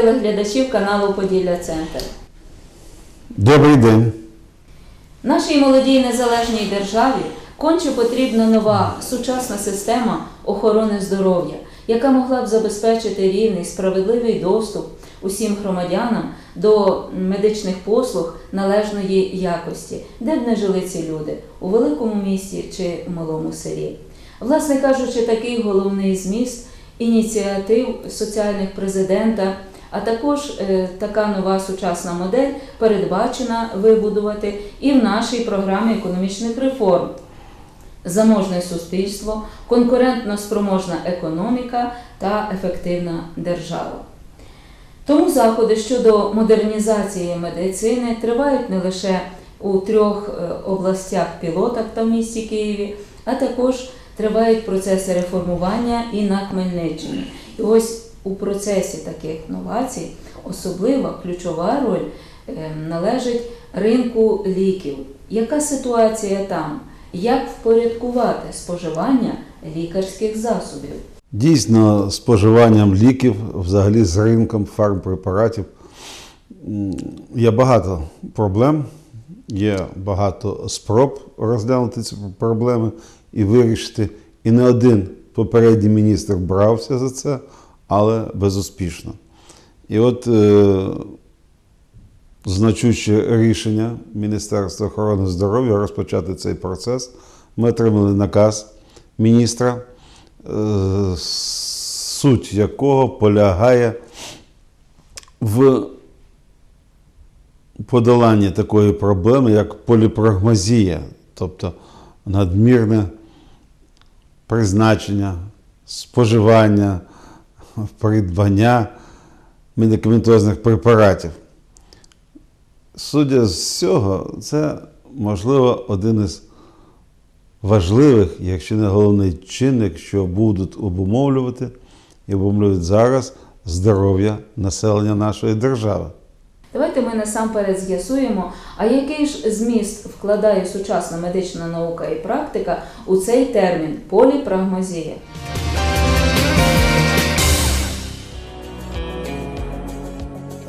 Телеглядачів каналу Поділля Центр. Добрий день. Нашій молодій незалежній державі конче потрібна нова сучасна система охорони здоров'я, яка могла б забезпечити рівний справедливий доступ усім громадянам до медичних послуг належної якості, де б не жили ці люди у великому місті чи малому селі. Власне кажучи, такий головний зміст ініціатив соціальних президента. А також е, така нова сучасна модель передбачена вибудувати і в нашій програмі економічних реформ. Заможне суспільство, конкурентно спроможна економіка та ефективна держава. Тому заходи щодо модернізації медицини тривають не лише у трьох е, областях пілотах та в місті Києві, а також тривають процеси реформування і на Хмельниччині. І ось у процесі таких новацій особлива ключова роль е, належить ринку ліків. Яка ситуація там? Як впорядкувати споживання лікарських засобів? Дійсно, споживанням ліків, взагалі з ринком фармпрепаратів є багато проблем, є багато спроб розглянути ці проблеми і вирішити. І не один попередній міністр брався за це, але безуспішно. І от е, значуще рішення Міністерства охорони здоров'я розпочати цей процес. Ми отримали наказ міністра, е, суть якого полягає в подоланні такої проблеми, як поліпрагмазія, тобто надмірне призначення, споживання, придбання медикаментозних препаратів. Судя з цього, це, можливо, один із важливих, якщо не головний чинник, що будуть обумовлювати і обумовлюють зараз здоров'я населення нашої держави. Давайте ми насамперед з'ясуємо, а який ж зміст вкладає сучасна медична наука і практика у цей термін поліпрагмазія.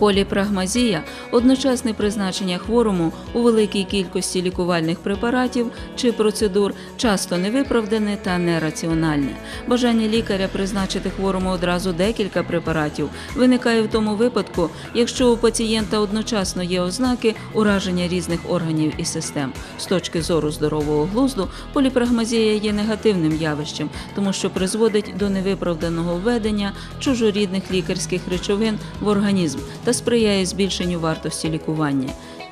Поліпрагмазія одночасне призначення хворому у великій кількості лікувальних препаратів чи процедур часто невиправдане та нераціональне. Бажання лікаря призначити хворому одразу декілька препаратів виникає в тому випадку, якщо у пацієнта одночасно є ознаки ураження різних органів і систем. З точки зору здорового глузду, поліпрагмазія є негативним явищем, тому що призводить до невиправданого введення чужорідних лікарських речовин в організм та сприяє збільшенню вартості лікування.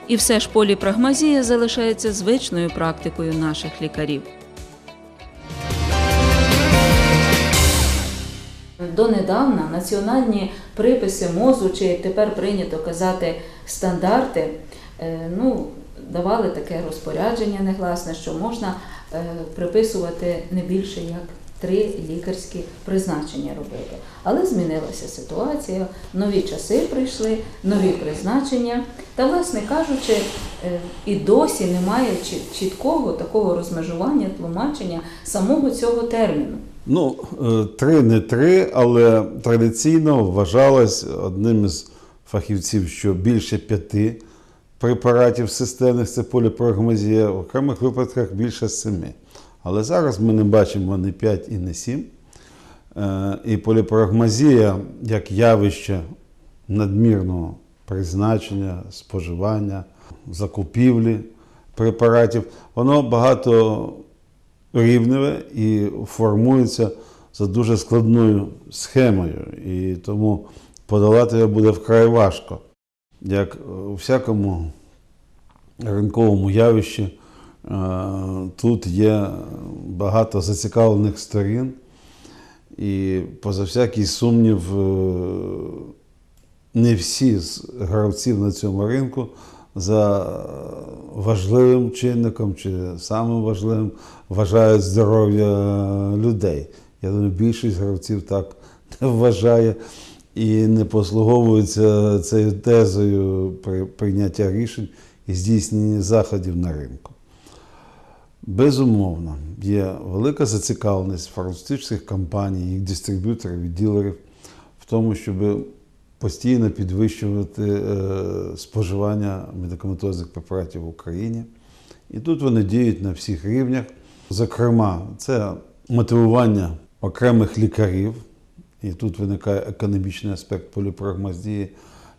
І все ж поліпрагмазія залишається звичною практикою наших лікарів. Донедавна національні приписи МОЗу, чи тепер прийнято казати стандарти, е, ну, давали таке розпорядження негласне, що можна е, приписувати не більше як три лікарські призначення робити. Але змінилася ситуація, нові часи прийшли, нові призначення. Та, власне кажучи, е, і досі немає чіткого такого розмежування, тлумачення самого цього терміну. Ну, е, три не три, але традиційно вважалось одним із фахівців, що більше п'яти препаратів системних це поліпрагмазія, в окремих випадках більше семи. Але зараз ми не бачимо не 5 і не 7. Е, І поліпрагмазія як явище надмірного призначення, споживання, закупівлі препаратів, воно багато рівневе і формується за дуже складною схемою. І тому подолати його буде вкрай важко. Як у всякому ринковому явищі, тут є багато зацікавлених сторін, і поза всякий сумнів, е, не всі з гравців на цьому ринку за важливим чинником чи самим важливим вважають здоров'я людей. Я думаю, більшість гравців так не вважає і не послуговуються цією тезою при прийняття рішень і здійсненні заходів на ринку. Безумовно, є велика зацікавленість фармацевтичних компаній, їх дистриб'юторів і ділерів в тому, щоб постійно підвищувати е, споживання медикаментозних препаратів в Україні. І тут вони діють на всіх рівнях. Зокрема, це мотивування окремих лікарів, і тут виникає економічний аспект поліпрагмазії,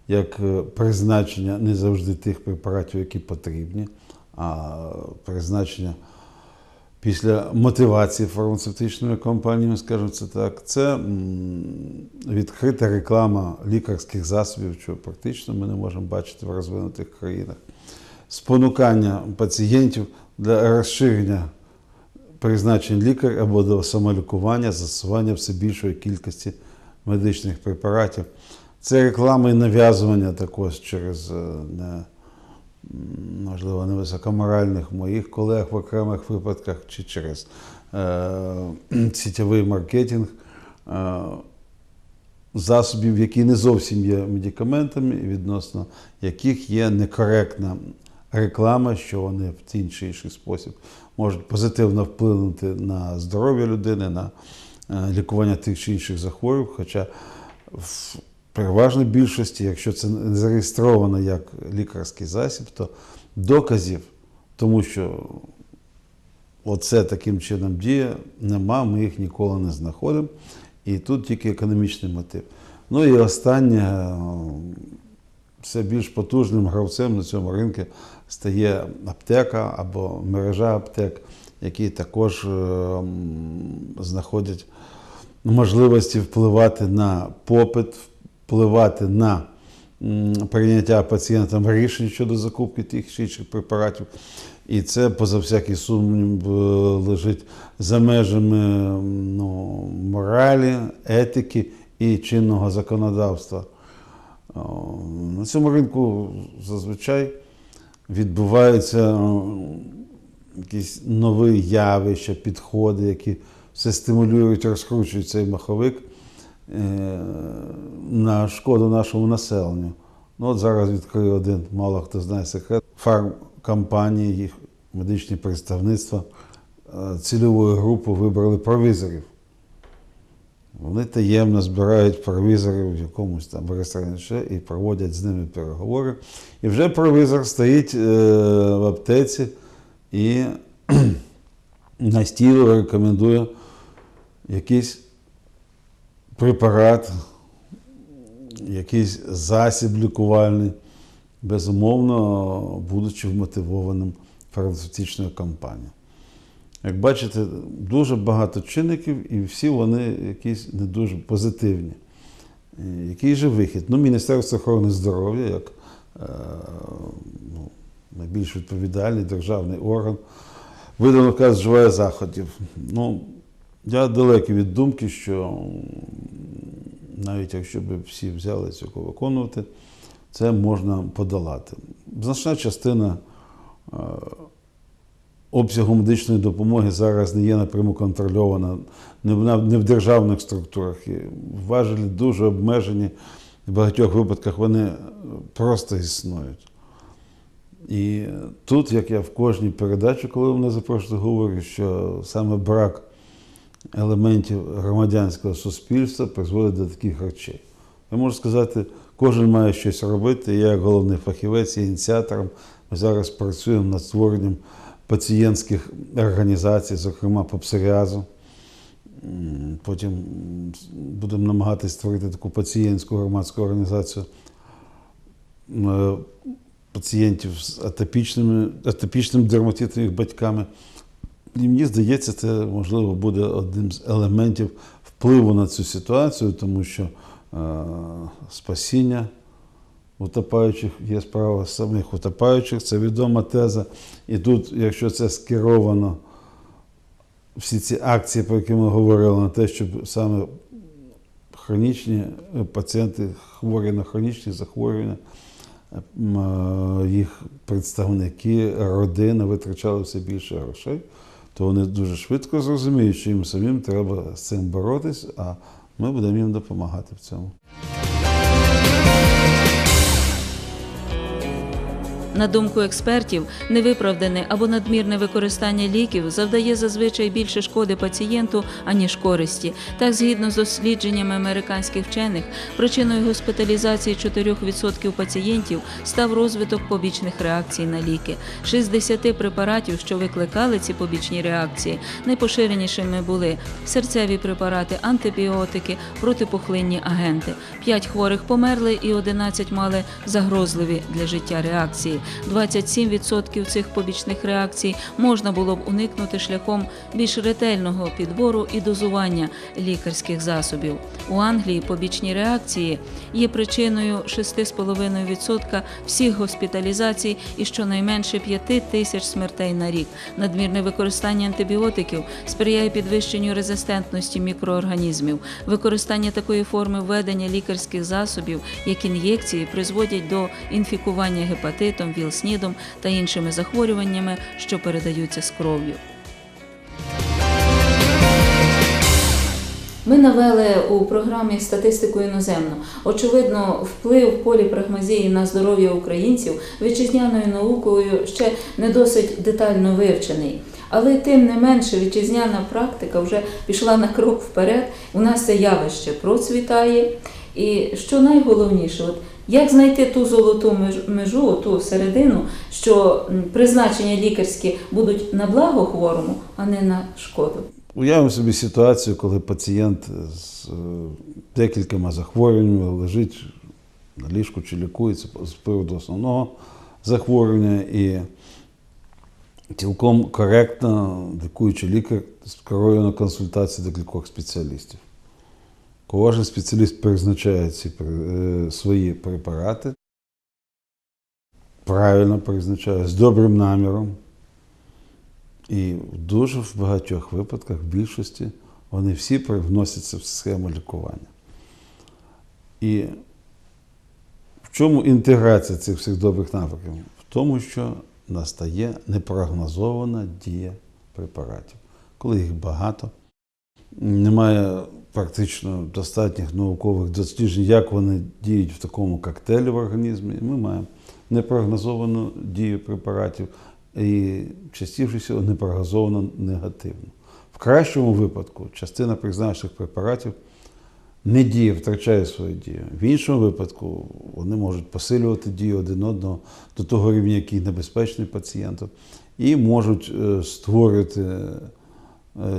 як е, призначення не завжди тих препаратів, які потрібні, а призначення після мотивації фармацевтичними компаніями, скажімо це так, це відкрита реклама лікарських засобів, що практично ми не можемо бачити в розвинутих країнах, спонукання пацієнтів для розширення призначень лікаря або до самолікування, застосування все більшої кількості медичних препаратів. Це реклама і нав'язування також через е, можливо, невисокоморальних моїх колег в окремих випадках чи через е, сітєвий маркетинг е, засобів, які не зовсім є медикаментами, відносно яких є некоректна реклама, що вони в тій чи інший спосіб можуть позитивно вплинути на здоров'я людини, на е, лікування тих чи інших захворювань. Хоча в переважній більшості, якщо це не зареєстровано як лікарський засіб, то доказів, тому що оце таким чином діє, нема, ми їх ніколи не знаходимо. І тут тільки економічний мотив. Ну і останнє, е, все більш потужним гравцем на цьому ринку стає аптека або мережа аптек, які також е, знаходять можливості впливати на попит, впливати на прийняття пацієнтам рішень щодо закупки тих чи інших препаратів. І це, поза всякий сумнів, е, лежить за межами ну, моралі, етики і чинного законодавства. На цьому ринку зазвичай відбуваються якісь нові явища, підходи, які все стимулюють, розкручують цей маховик е, на шкоду нашому населенню. Ну, от зараз відкрию один, мало хто знає секрет. Фармкомпанії, їх медичні представництва е, цільовою групу вибрали провізорів. Вони таємно збирають провізорів в якомусь там ресторані і проводять з ними переговори. І вже провізор стоїть е, в аптеці і настійливо рекомендує якийсь препарат, якийсь засіб лікувальний, безумовно, будучи вмотивованим фармацевтичною компанією. Як бачите, дуже багато чинників, і всі вони якісь не дуже позитивні. Який же вихід? Ну, Міністерство охорони здоров'я, як е, ну, найбільш відповідальний державний орган, видано наказ вживає заходів. Ну, я далекий від думки, що навіть якщо б всі взяли цього виконувати, це можна подолати. Значна частина е, обсягу медичної допомоги зараз не є напряму контрольована, не в, державних структурах. І важелі дуже обмежені. В багатьох випадках вони е, просто існують. І тут, як я в кожній передачі, коли мене запрошують, говорю, що саме брак елементів громадянського суспільства призводить до таких речей. Я можу сказати, кожен має щось робити. Я, як головний фахівець, є ініціатором. Ми зараз працюємо над створенням пацієнтських організацій, зокрема по псоріазу. Потім будемо намагатися створити таку пацієнтську громадську організацію е, пацієнтів з атопічними, атопічним дерматитом їх батьками. І мені здається, це можливо буде одним з елементів впливу на цю ситуацію, тому що е, спасіння утопаючих є справа самих утопаючих, це відома теза. І тут, якщо це скеровано, всі ці акції, про які ми говорили, на те, щоб саме хронічні пацієнти, хворі на хронічні захворювання, е, їх представники, родина витрачали все більше грошей, то вони дуже швидко зрозуміють, що їм самим треба з цим боротись, а ми будемо їм допомагати в цьому. На думку експертів, невиправдане або надмірне використання ліків завдає зазвичай більше шкоди пацієнту, аніж користі. Так, згідно з дослідженнями американських вчених, причиною госпіталізації 4% пацієнтів став розвиток побічних реакцій на ліки. 60 препаратів, що викликали ці побічні реакції, найпоширенішими були серцеві препарати, антибіотики, протипухлинні агенти. П'ять хворих померли і 11 мали загрозливі для життя реакції. 27% цих побічних реакцій можна було б уникнути шляхом більш ретельного підбору і дозування лікарських засобів. У Англії побічні реакції є причиною 6,5% всіх госпіталізацій і щонайменше 5 тисяч смертей на рік. Надмірне використання антибіотиків сприяє підвищенню резистентності мікроорганізмів. Використання такої форми введення лікарських засобів, як ін'єкції, призводять до інфікування гепатитом, вілснідом та іншими захворюваннями, що передаються з кров'ю. Ми навели у програмі статистику іноземну. Очевидно, вплив поліпрагмазії на здоров'я українців вітчизняною наукою ще не досить детально вивчений. Але тим не менше вітчизняна практика вже пішла на крок вперед. У нас це явище процвітає. І що найголовніше, от як знайти ту золоту межу, ту середину, що призначення лікарські будуть на благо хворому, а не на шкоду. Уявимо собі ситуацію, коли пацієнт з е, декількома захворюваннями лежить на ліжку чи лікується з приводу основного захворювання і цілком коректно лікуючий лікар скерує на консультації до кількох спеціалістів. Кожен спеціаліст призначає ці е, свої препарати, правильно призначає, з добрим наміром. І дуже в багатьох випадках, в більшості, вони всі привносяться в схему лікування. І в чому інтеграція цих всіх добрих напрямків? В тому, що настає непрогнозована дія препаратів. Коли їх багато, немає практично достатніх наукових досліджень, як вони діють в такому коктейлі в організмі. Ми маємо непрогнозовану дію препаратів і частіше всього непрогнозовано негативно. В кращому випадку частина призначених препаратів не діє, втрачає свою дію. В іншому випадку вони можуть посилювати дію один одного до того рівня, який небезпечний пацієнту, і можуть е, створювати е,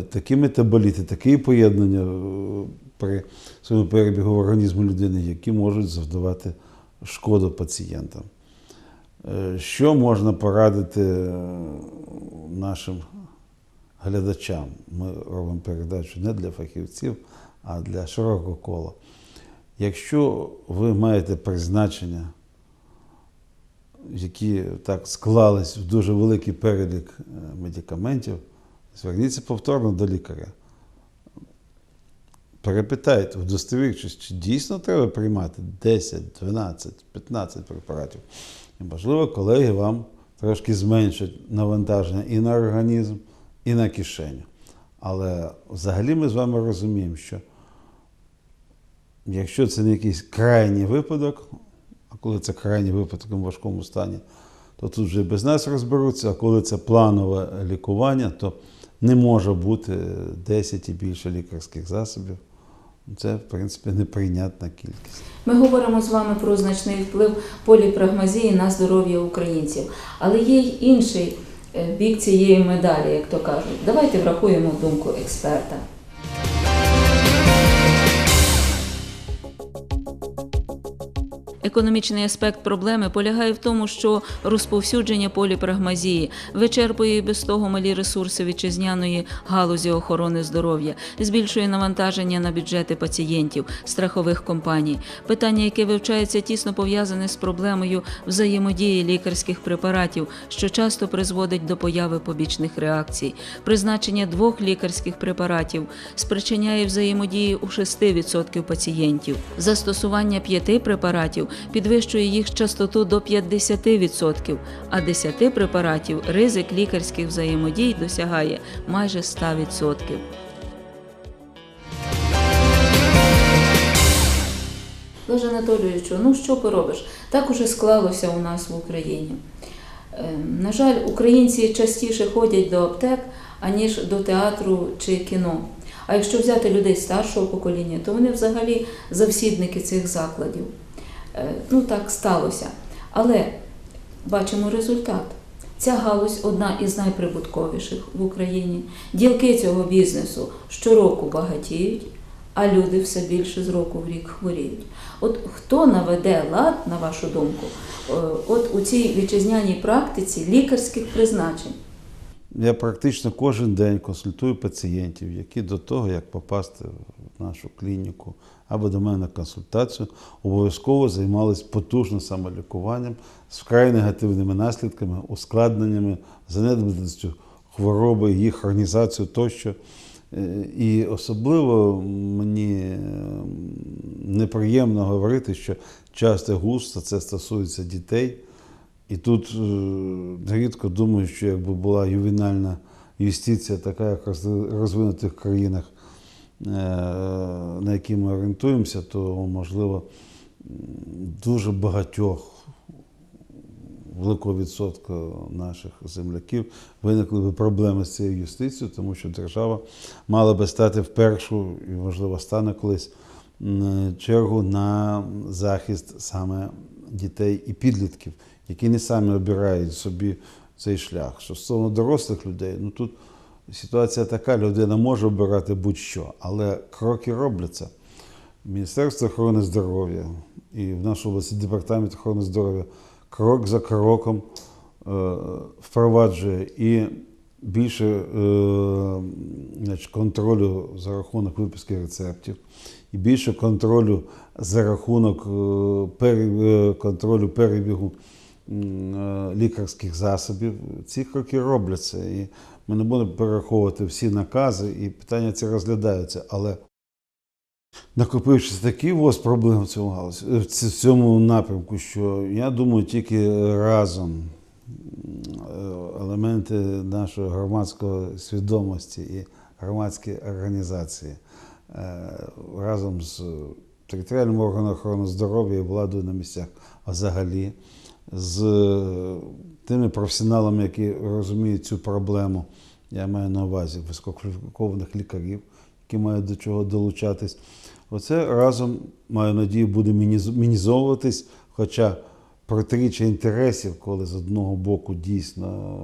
такі метаболіти, такі поєднання е, при своєму перебігу в організму людини, які можуть завдавати шкоду пацієнтам. Е, Що можна порадити е, нашим глядачам? Ми робимо передачу не для фахівців, а для широкого кола. Якщо ви маєте призначення, які так склались в дуже великий перелік е, медикаментів, зверніться повторно до лікаря. Перепитайте, удостовірчись, чи дійсно треба приймати 10, 12, 15 препаратів. І, можливо, колеги вам трошки зменшать навантаження і на організм, і на кишеню. Але взагалі ми з вами розуміємо, що якщо це не якийсь крайній випадок, а коли це крайній випадок у важкому стані, то тут вже без нас розберуться, а коли це планове лікування, то не може бути 10 і більше лікарських засобів. Це, в принципі, неприйнятна кількість. Ми говоримо з вами про значний вплив поліпрагмазії на здоров'я українців. Але є й інший е, бік цієї медалі, як то кажуть. Давайте врахуємо думку експерта. Економічний аспект проблеми полягає в тому, що розповсюдження поліпрагмазії вичерпує і без того малі ресурси вітчизняної галузі охорони здоров'я, збільшує навантаження на бюджети пацієнтів, страхових компаній. Питання, яке вивчається, тісно пов'язане з проблемою взаємодії лікарських препаратів, що часто призводить до появи побічних реакцій. Призначення двох лікарських препаратів спричиняє взаємодії у 6% пацієнтів. Застосування п'яти препаратів підвищує їх частоту до 50%, а 10 препаратів ризик лікарських взаємодій досягає майже 100%. Олеже Анатолійовичу, ну що поробиш? Так уже склалося у нас в Україні. Е, На жаль, українці частіше ходять до аптек, аніж до театру чи кіно. А якщо взяти людей старшого покоління, то вони взагалі завсідники цих закладів. Е, Ну так сталося. Але бачимо результат. Ця галузь одна із найприбутковіших в Україні. Ділки цього бізнесу щороку багатіють, а люди все більше з року в рік хворіють. От хто наведе лад, на вашу думку, е, от у цій вітчизняній практиці лікарських призначень? Я практично кожен день консультую пацієнтів, які до того, як попасти в нашу клініку або до мене на консультацію, обов'язково займалися потужним самолікуванням з вкрай негативними наслідками, ускладненнями, занедбаністю хвороби, їх хронізацію тощо. Е, І особливо мені е, неприємно говорити, що часто густо це стосується дітей. І тут е, нерідко думаю, що якби була ювенальна юстиція, така як в роз- розвинутих країнах, на які ми орієнтуємося, то можливо дуже багатьох великого відсотка наших земляків виникли б проблеми з цією юстицією, тому що держава мала би стати в першу і, можливо, стане колись чергу на захист саме дітей і підлітків, які не самі обирають собі цей шлях. Що стосовно дорослих людей, ну тут ситуація така, людина може обирати будь-що, але кроки робляться. Міністерство охорони здоров'я і в нашій області департамент охорони здоров'я крок за кроком е, впроваджує і більше е, значить, контролю за рахунок виписки рецептів, і більше контролю за рахунок е, пере- е, контролю перебігу е, лікарських засобів. Ці кроки робляться. І ми не будемо перераховувати всі накази, і питання ці розглядаються. Але накопившись такий воз проблем в цьому галузі, в цьому напрямку, що я думаю, тільки разом е, елементи нашої громадської свідомості і громадські організації е, разом з територіальним органом охорони здоров'я і владою на місцях, а взагалі з тими професіоналами, які розуміють цю проблему, я маю на увазі висококваліфікованих лікарів, які мають до чого долучатись. Оце разом, маю надію, буде мінізовуватись, хоча протиріччя інтересів, коли з одного боку дійсно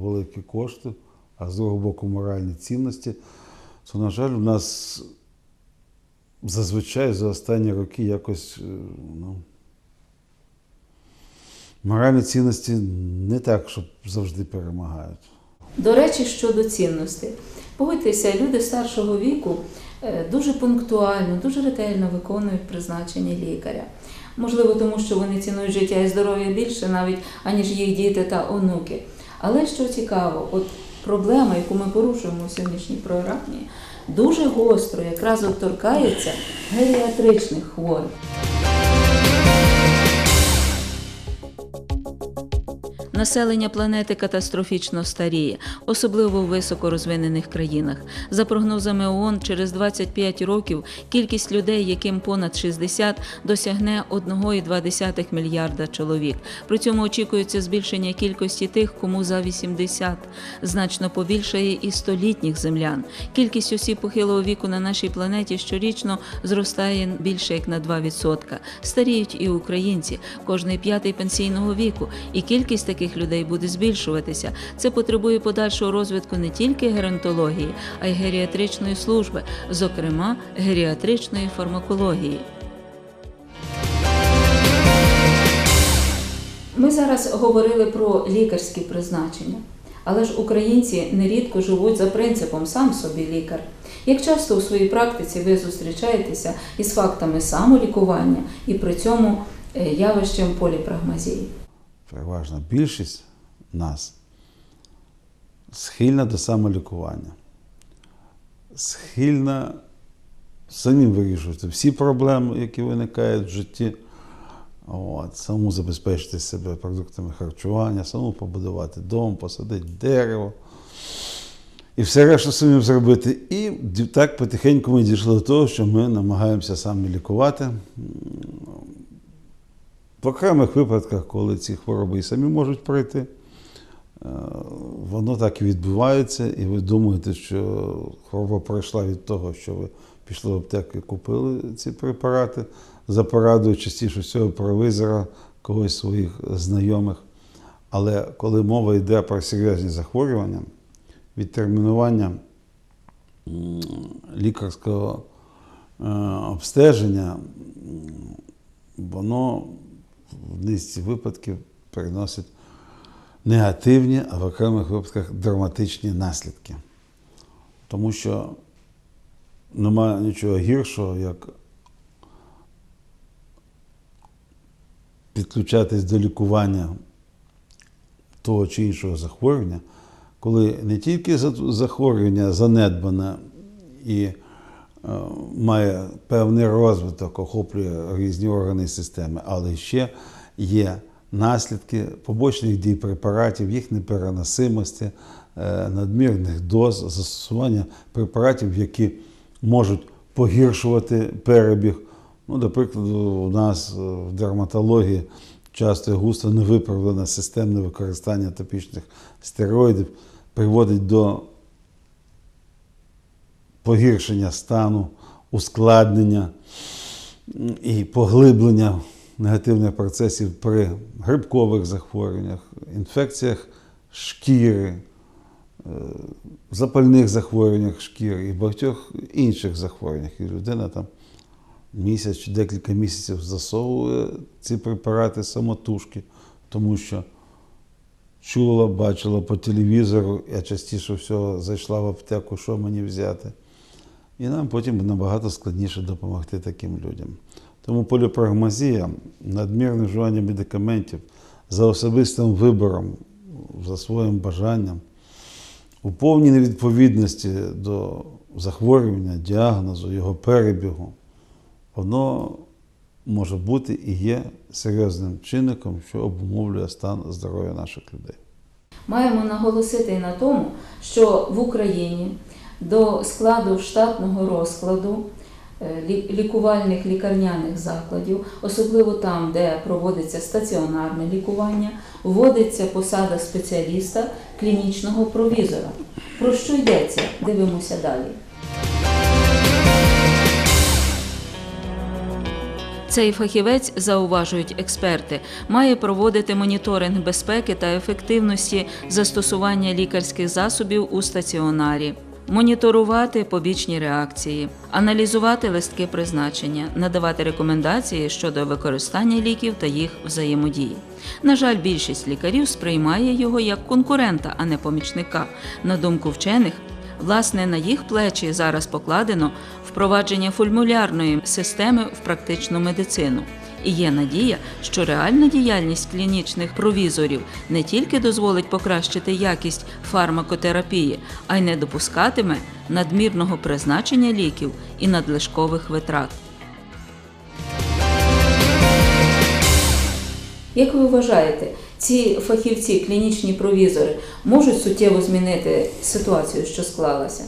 великі кошти, а з другого боку моральні цінності, то, на жаль, у нас зазвичай за останні роки якось е, ну, моральні цінності не так, щоб завжди перемагають. До речі, щодо цінностей. Погодьтеся, люди старшого віку е, дуже пунктуально, дуже ретельно виконують призначення лікаря. Можливо, тому що вони цінують життя і здоров'я більше, навіть аніж їх діти та онуки. Але що цікаво, от проблема, яку ми порушуємо у сьогоднішній програмі, дуже гостро якраз торкається геріатричних хворих. Населення планети катастрофічно старіє, особливо в високорозвинених країнах. За прогнозами ООН, через 25 років кількість людей, яким понад 60, досягне 1,2 мільярда чоловік. При цьому очікується збільшення кількості тих, кому за 80. Значно побільшає і столітніх землян. Кількість осіб похилого віку на нашій планеті щорічно зростає більше як на 2%. Старіють і українці, кожний п'ятий пенсійного віку, і кількість таких людей буде збільшуватися. Це потребує подальшого розвитку не тільки геронтології, а й геріатричної служби, зокрема геріатричної фармакології. Ми зараз говорили про лікарські призначення, але ж українці нерідко живуть за принципом сам собі лікар. Як часто у своїй практиці ви зустрічаєтеся із фактами самолікування і при цьому е, явищем поліпрагмазії? Переважна більшість нас схильна до самолікування, схильна самим вирішувати всі проблеми, які виникають в житті. От, самому забезпечити себе продуктами харчування, самому побудувати дом, посадити дерево. і все решта самим зробити. І так потихеньку ми дійшли до того, що ми намагаємося самі лікувати. В окремих випадках, коли ці хвороби і самі можуть пройти, е, воно так і відбувається, і ви думаєте, що хвороба пройшла від того, що ви пішли в аптеку і купили ці препарати за порадою частіше всього провизора, когось своїх знайомих. Але коли мова йде про серйозні захворювання, відтермінування лікарського е, обстеження, воно низці випадків приносить негативні, а в окремих випадках драматичні наслідки. Тому що немає нічого гіршого, як підключатись до лікування того чи іншого захворювання, коли не тільки захворювання занедбане і має певний розвиток, охоплює різні органи системи, але ще є наслідки побочних дій препаратів, їх непереносимості, е, надмірних доз, застосування препаратів, які можуть погіршувати перебіг. Ну, до прикладу, у нас е, в дерматології часто і густо невиправлене системне використання топічних стероїдів приводить до погіршення стану, ускладнення і поглиблення негативних процесів при грибкових захворюваннях, інфекціях шкіри, е, запальних захворюваннях шкіри і багатьох інших захворюваннях. І людина там місяць чи декілька місяців засовує ці препарати самотужки, тому що чула, бачила по телевізору, я частіше всього зайшла в аптеку, що мені взяти. І нам потім набагато складніше допомогти таким людям. Тому поліпрагмазія, надмірне вживання медикаментів за особистим вибором, за своїм бажанням, у повній невідповідності до захворювання, діагнозу, його перебігу, воно може бути і є серйозним чинником, що обумовлює стан здоров'я наших людей. Маємо наголосити на тому, що в Україні до складу штатного розкладу е, лікувальних лікарняних закладів, особливо там, де проводиться стаціонарне лікування, вводиться посада спеціаліста клінічного провізора. Про що йдеться? Дивимося далі. Цей фахівець, зауважують експерти, має проводити моніторинг безпеки та ефективності застосування лікарських засобів у стаціонарі, моніторувати побічні реакції, аналізувати листки призначення, надавати рекомендації щодо використання ліків та їх взаємодії. На жаль, більшість лікарів сприймає його як конкурента, а не помічника. На думку вчених, Власне, на їх плечі зараз покладено впровадження формулярної системи в практичну медицину. І є надія, що реальна діяльність клінічних провізорів не тільки дозволить покращити якість фармакотерапії, а й не допускатиме надмірного призначення ліків і надлишкових витрат. Як ви вважаєте, ці фахівці, клінічні провізори, можуть суттєво змінити ситуацію, що склалася?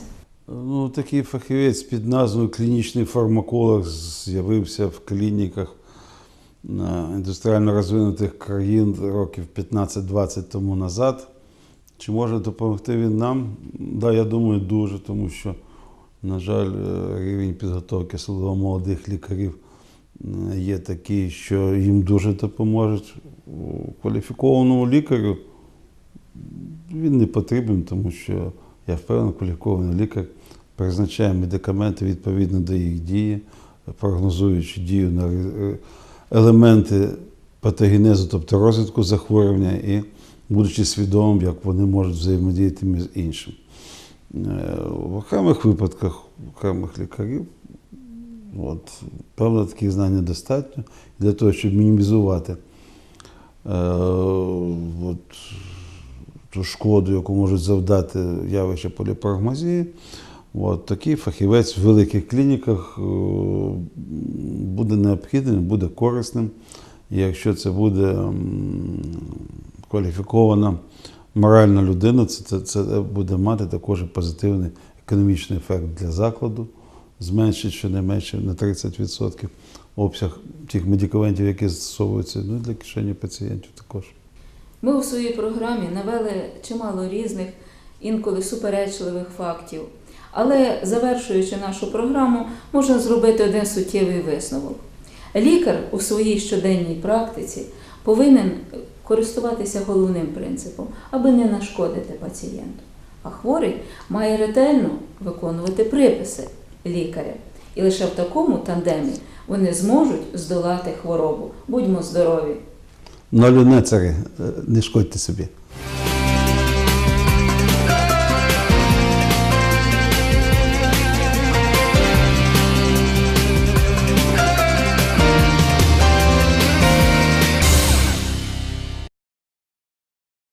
Ну, такий фахівець під назвою клінічний фармаколог з'явився в клініках індустріально розвинутих країн років 15-20 тому назад. Чи може допомогти він нам? Да, я думаю, дуже, тому що, на жаль, е, рівень підготовки особливо молодих лікарів е, є такий, що їм дуже допоможуть. Кваліфікованому лікарю він не потрібен, тому що я впевнений, кваліфікований лікар призначає медикаменти відповідно до їх дії, прогнозуючи дію на ре- елементи патогенезу, тобто розвитку захворювання, і будучи свідомим, як вони можуть взаємодіяти між іншим. Е, В окремих випадках окремих лікарів от, певно, таких знань достатньо для того, щоб мінімізувати е, от, ту шкоду, яку можуть завдати явища поліпрагмазії. От, такий фахівець в великих клініках е, буде необхідним, буде корисним. Якщо це буде кваліфікована моральна людина, це, це, буде мати також позитивний економічний ефект для закладу, зменшить щонайменше на 30% обсяг тих медикаментів, які застосовуються, ну для кишені пацієнтів також. Ми у своїй програмі навели чимало різних, інколи суперечливих фактів. Але завершуючи нашу програму, можна зробити один суттєвий висновок. Лікар у своїй щоденній практиці повинен користуватися головним принципом, аби не нашкодити пацієнту. А хворий має ретельно виконувати приписи лікаря. І лише в такому тандемі вони зможуть здолати хворобу. Будьмо здорові! Цари, е, не шкодьте собі.